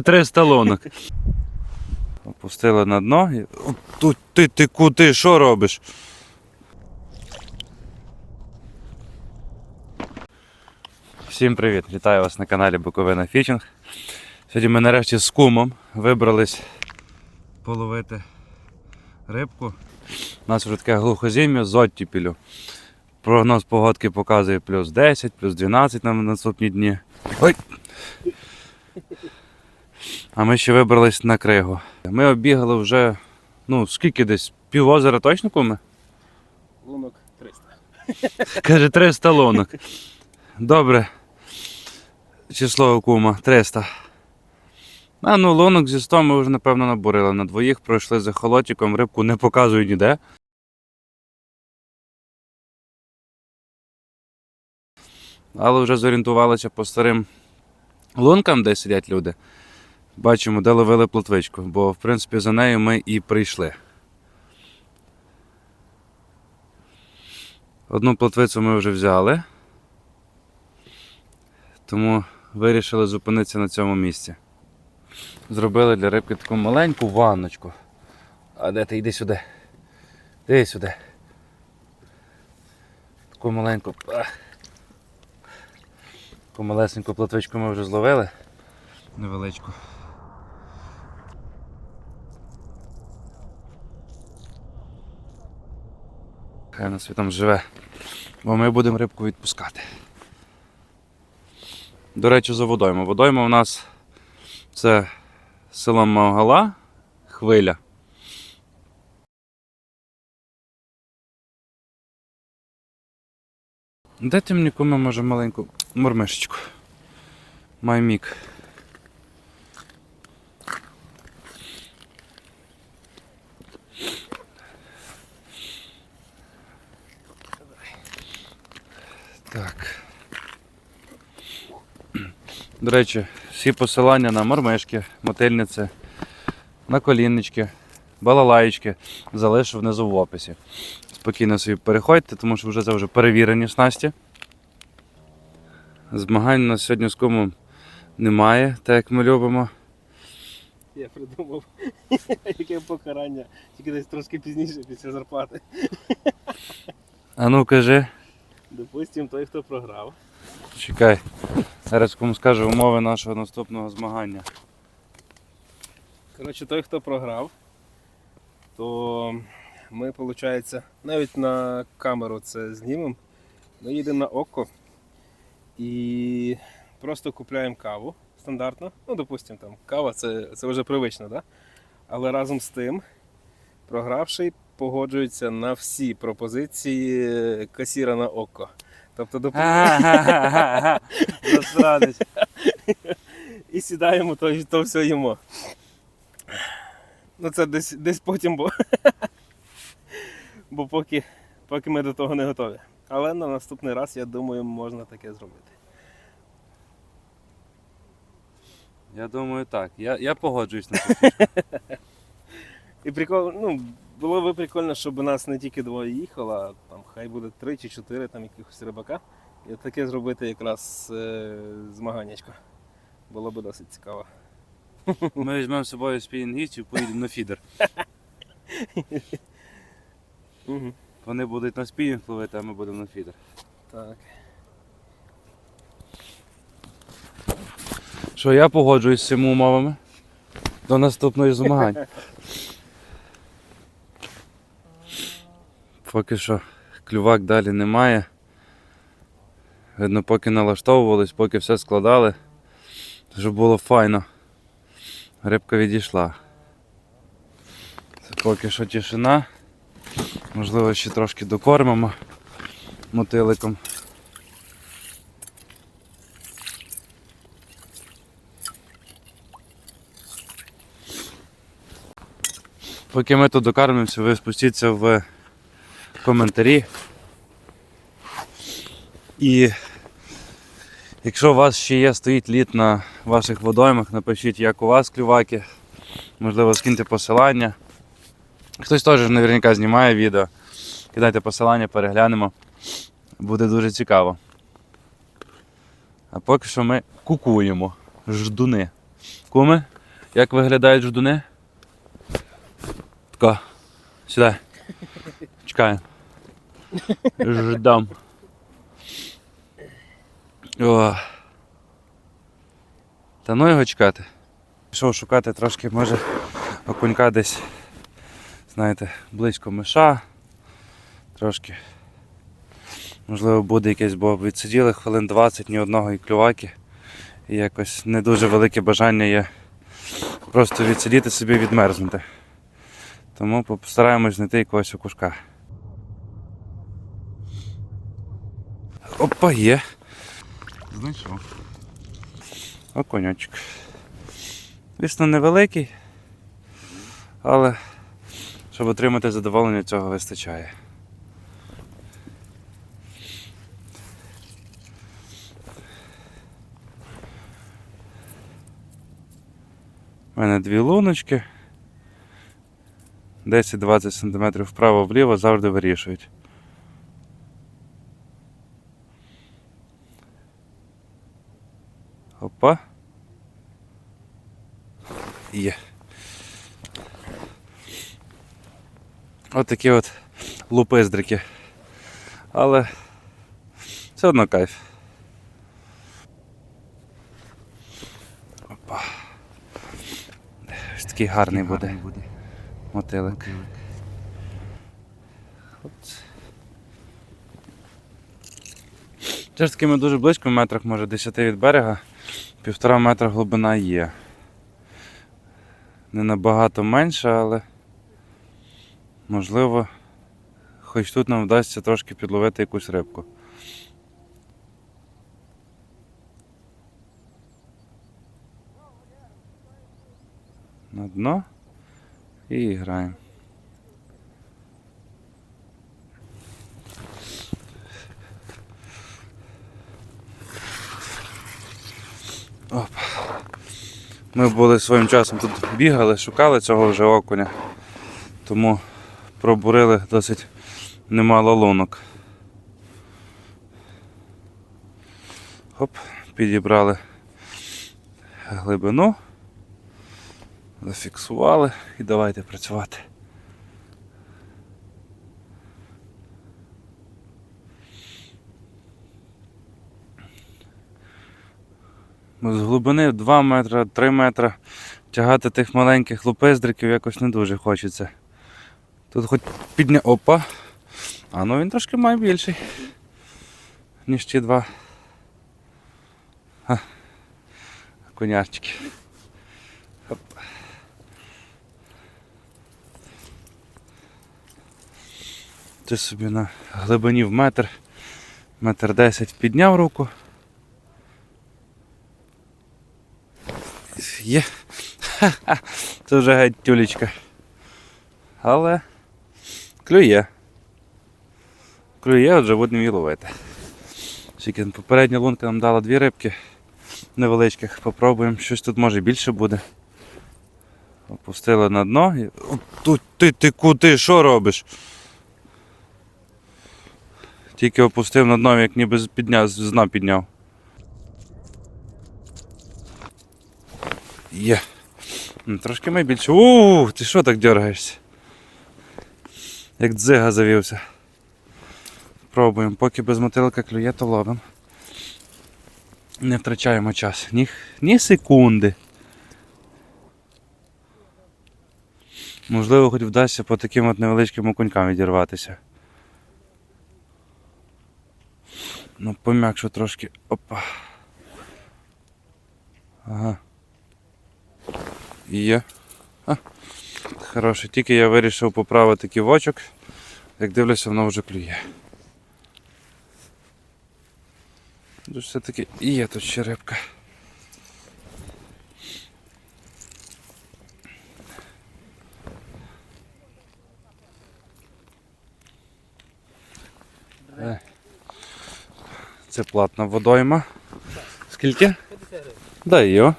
300 лунок. Опустили на дно. Тут ти, ти куди, що робиш? Всім привіт! Вітаю вас на каналі Буковина Фішинг. Сьогодні ми нарешті з кумом вибрались половити рибку. У нас вже таке глухозім'я з оттіпілю. Прогноз погодки показує плюс 10, плюс 12 на наступні дні. Ой! А ми ще вибрались на кригу. Ми оббігали вже, ну, скільки десь? Пів озера точно куми? Лунок 300. Каже, 300 лунок. Добре. Число у кума 300. А ну лунок зі 100 ми вже напевно набурили. На двоїх пройшли за холотиком, рибку не показують ніде. Але вже зорієнтувалися по старим лункам, де сидять люди. Бачимо, де ловили плотвичку, бо в принципі за нею ми і прийшли. Одну плотвицю ми вже взяли, тому вирішили зупинитися на цьому місці. Зробили для рибки таку маленьку ванночку. А де ти йди сюди? Іди сюди. Таку маленьку. Таку малесеньку плотвичку ми вже зловили. Невеличку. Хай нас там живе. Бо ми будемо рибку відпускати. До речі, за водойма. Водойма у нас це село Мавгала, хвиля. Дайте мені кому може маленьку мурмишечку. Маймік. Так. До речі, всі посилання на мормишки, мотильниці, на коліннички, балалаєчки залишу внизу в описі. Спокійно собі переходьте, тому що вже це вже перевірені снасті. Змагань у нас сьогодні з кумом немає, так як ми любимо. Я придумав, яке покарання, тільки десь трошки пізніше після зарплати. А ну кажи, Допустим, той, хто програв. чекай. Зараз кому скажу умови нашого наступного змагання. Коротше, той, хто програв, то ми, виходить, навіть на камеру це знімемо. Ми їдемо на око і просто купляємо каву стандартно. Ну, допустимо, там кава це, це вже привично, да? але разом з тим, програвший погоджується на всі пропозиції касіра на око. Тобто, допустимо, Ага, і сідаємо, то, то все їмо. Ну це десь, десь потім, бо, бо поки, поки ми до того не готові. Але на наступний раз, я думаю, можна таке зробити. Я думаю, так. Я, я погоджуюсь на це. І прикол, ну, було би прикольно, щоб у нас не тільки двоє їхало, а там хай буде три чи чотири там якихось рибака. І таке зробити якраз е, змаганнячко. Було би досить цікаво. Ми візьмемо з собою спінінгістів, поїдемо на фідер. Угу. Вони будуть на спінінг ловити, а ми будемо на фідер. Так. Що я погоджуюсь з цими умовами до наступної змагань. Поки що клювак далі немає. Видно, поки налаштовувались, поки все складали, щоб було файно. Рибка відійшла. Це поки що тишина. Можливо, ще трошки докормимо мотиликом. Поки ми тут докармимося, ви спустіться в коментарі. І якщо у вас ще є, стоїть лід на ваших водоймах, напишіть, як у вас клюваки. Можливо, скиньте посилання. Хтось теж наверняка знімає відео. Кидайте посилання, переглянемо. Буде дуже цікаво. А поки що ми кукуємо. Ждуни. Куми, як виглядають ждуни? Тако. Сюди. Чекаємо. Ждам. О. Та ну його чекати. Пішов шукати трошки, може, окунька десь, знаєте, близько миша. Трошки. Можливо, буде якесь, бо відсиділи хвилин 20 ні одного і клюваки. І якось не дуже велике бажання є просто відсидіти собі відмерзнути. Тому постараємось знайти якогось окушка. Опа, є. Знайшов. Оконячок. Звісно, невеликий, але щоб отримати задоволення, цього вистачає. У мене дві луночки. 10-20 см вправо-вліво завжди вирішують. Опа. Є. От такі от лупиздрики. Але все одно кайф. Опа. Ось такий гарний буде. Мотилик. От. Це ж таки ми дуже близько, в метрах може 10 від берега, півтора метра глибина є. Не набагато менше, але можливо, хоч тут нам вдасться трошки підловити якусь рибку. На дно і граємо. Оп. Ми були своїм часом тут бігали, шукали цього вже окуня, тому пробурили досить немало лунок. Хоп, підібрали глибину, зафіксували і давайте працювати. З глибини 2 метри, 3 метри тягати тих маленьких лупездриків якось не дуже хочеться. Тут хоч підня. Опа! А ну він трошки має більший, ніж ті два. Конячки. Ти собі на глибині в метр, метр десять підняв руку. Є. Ха-ха. Це вже геть тюлечка. Але клює. Клює, отже будемо її ловити. Тільки попередня лунка нам дала дві рибки невеличких. Попробуємо, щось тут може більше буде. Опустили на дно. Тут ти, ти куди, що робиш? Тільки опустив на дно, як ніби підняв, з дна підняв. Є. Трошки найбільше. Ууу, ти що так дергаєшся? Як дзига завівся. Пробуємо, поки без мотилка клює, то ловимо. Не втрачаємо час. Ні, ні секунди. Можливо, хоч вдасться по таким от невеличким окунькам відірватися. Ну, пом'якшу трошки. Опа. Ага. Є. А, хороше, тільки я вирішив поправити ківочок. Як дивлюся, воно вже клює. Все-таки є тут ще рибка. Е. Це платна водойма. Скільки? Дай його.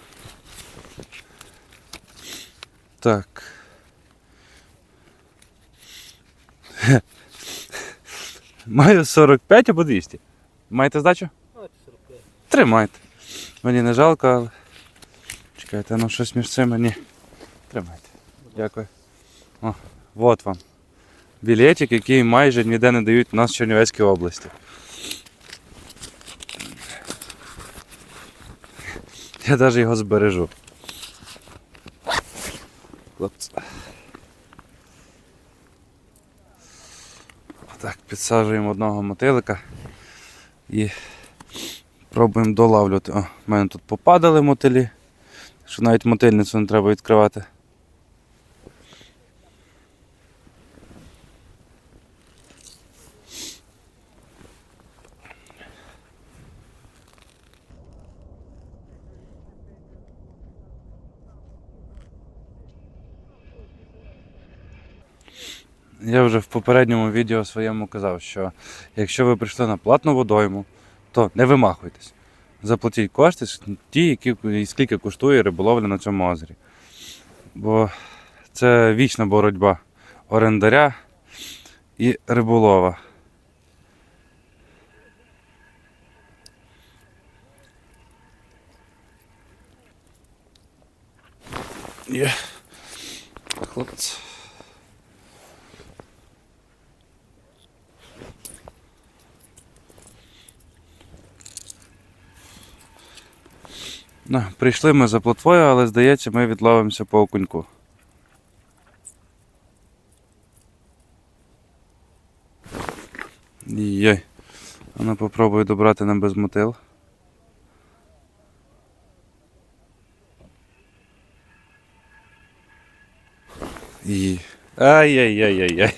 Так. Маю 45 або 200. Маєте здачу? Тримайте. Мені не жалко, але Чекайте, ну щось між цими ні. Тримайте. Дякую. О, от вам. Білетик, який майже ніде не дають у нас в Чернівецькій області. Я навіть його збережу. Хлопці. Так, підсаджуємо одного мотилика і пробуємо долавлювати. О, в мене тут попадали мотилі, що навіть мотильницю не треба відкривати. Я вже в попередньому відео своєму казав, що якщо ви прийшли на платну водойму, то не вимахуйтесь. Заплатіть кошти, ті, які, скільки коштує риболовля на цьому озері. Бо це вічна боротьба орендаря і риболова. Є. Хлопці. Ну, прийшли ми за плотвою, але здається, ми відловимося по окуньку. Йой. Вона попробує добрати нам без мотил. Ай-яй-яй-яй-яй.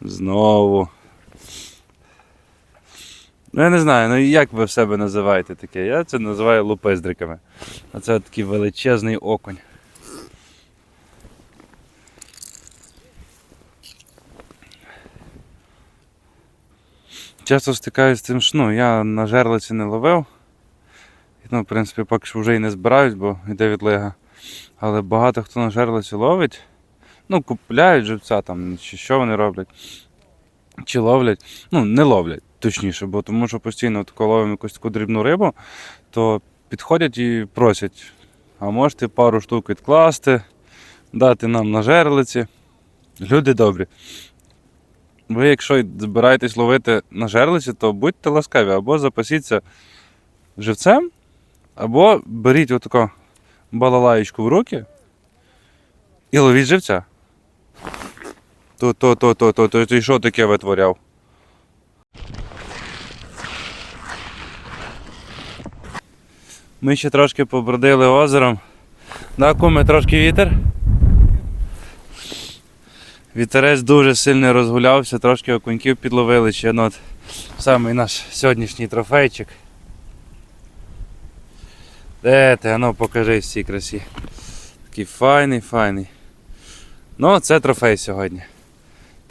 Знову. Ну я не знаю, ну як ви в себе називаєте таке? Я це називаю лупиздриками. А це такий величезний окунь. Часто стикаюся з тим, що ну, я на жерлиці не ловив. Ну, в принципі, поки що вже і не збираюсь, бо йде відлига. Але багато хто на жерлиці ловить. Ну, купляють живця там, чи що вони роблять. Чи ловлять. Ну, не ловлять точніше, бо тому що постійно тако ловимо якусь таку дрібну рибу, то підходять і просять, а можете пару штук відкласти, дати нам на жерлиці. Люди добрі. Ви, якщо збираєтесь ловити на жерлиці, то будьте ласкаві, або запасіться живцем, або беріть отако балалаєчку в руки і ловіть живця. То, то, то, то, то, то, ти що таке витворяв? Ми ще трошки побродили озером. На куми трошки вітер. Вітерець дуже сильно розгулявся, трошки окуньків підловили ще от самий наш сьогоднішній трофейчик. Де ти, ану покажи всій красі. Такий файний, файний. Ну, це трофей сьогодні.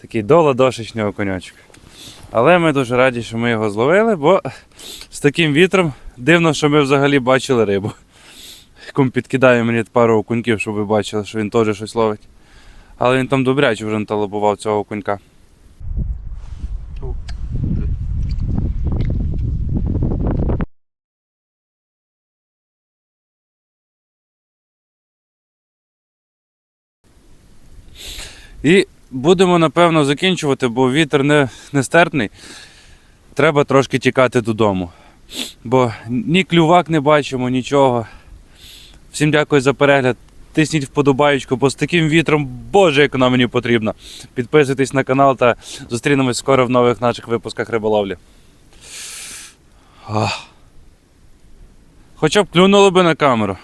Такий доладошечний окуньочок. Але ми дуже раді, що ми його зловили, бо з таким вітром дивно, що ми взагалі бачили рибу. Кум підкидає мені пару окуньків, щоб ви бачили, що він теж щось ловить. Але він там добряче вже наталабував цього окунька. І будемо напевно закінчувати, бо вітер не, нестерпний. Треба трошки тікати додому. Бо ні клювак не бачимо, нічого. Всім дякую за перегляд. Тисніть вподобаючку, бо з таким вітром, боже, як вона мені потрібна. Підписуйтесь на канал та зустрінемось скоро в нових наших випусках риболовлі. Ох. Хоча б клюнуло би на камеру.